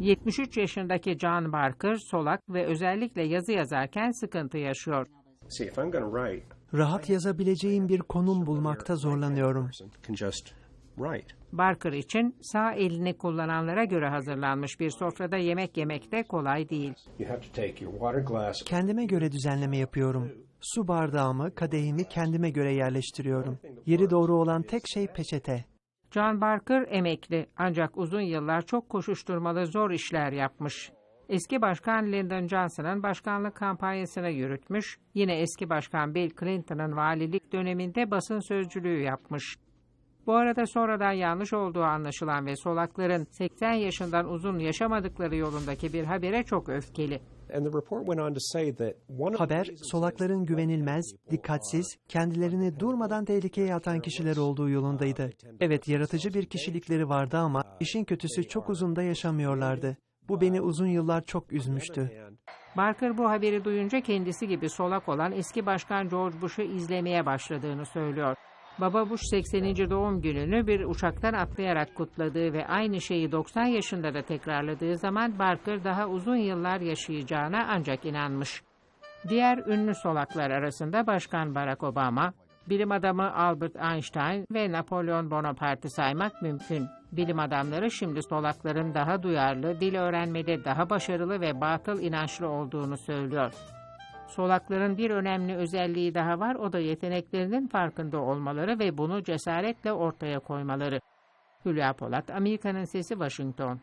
73 yaşındaki John Barker solak ve özellikle yazı yazarken sıkıntı yaşıyor. Rahat yazabileceğim bir konum bulmakta zorlanıyorum. Barker için sağ elini kullananlara göre hazırlanmış bir sofrada yemek yemek de kolay değil. Kendime göre düzenleme yapıyorum. Su bardağımı, kadehimi kendime göre yerleştiriyorum. Yeri doğru olan tek şey peçete. John Barker emekli ancak uzun yıllar çok koşuşturmalı zor işler yapmış. Eski Başkan Lyndon Johnson'ın başkanlık kampanyasını yürütmüş, yine eski Başkan Bill Clinton'ın valilik döneminde basın sözcülüğü yapmış. Bu arada sonradan yanlış olduğu anlaşılan ve solakların 80 yaşından uzun yaşamadıkları yolundaki bir habere çok öfkeli. Haber, solakların güvenilmez, dikkatsiz, kendilerini durmadan tehlikeye atan kişiler olduğu yolundaydı. Evet, yaratıcı bir kişilikleri vardı ama işin kötüsü çok uzun da yaşamıyorlardı. Bu beni uzun yıllar çok üzmüştü. Barker bu haberi duyunca kendisi gibi solak olan eski başkan George Bush'u izlemeye başladığını söylüyor. Baba Bush 80. doğum gününü bir uçaktan atlayarak kutladığı ve aynı şeyi 90 yaşında da tekrarladığı zaman Barker daha uzun yıllar yaşayacağına ancak inanmış. Diğer ünlü solaklar arasında Başkan Barack Obama, bilim adamı Albert Einstein ve Napolyon Bonaparte'ı saymak mümkün. Bilim adamları şimdi solakların daha duyarlı, dil öğrenmede daha başarılı ve batıl inançlı olduğunu söylüyor. Solakların bir önemli özelliği daha var, o da yeteneklerinin farkında olmaları ve bunu cesaretle ortaya koymaları. Hülya Polat, Amerika'nın Sesi, Washington.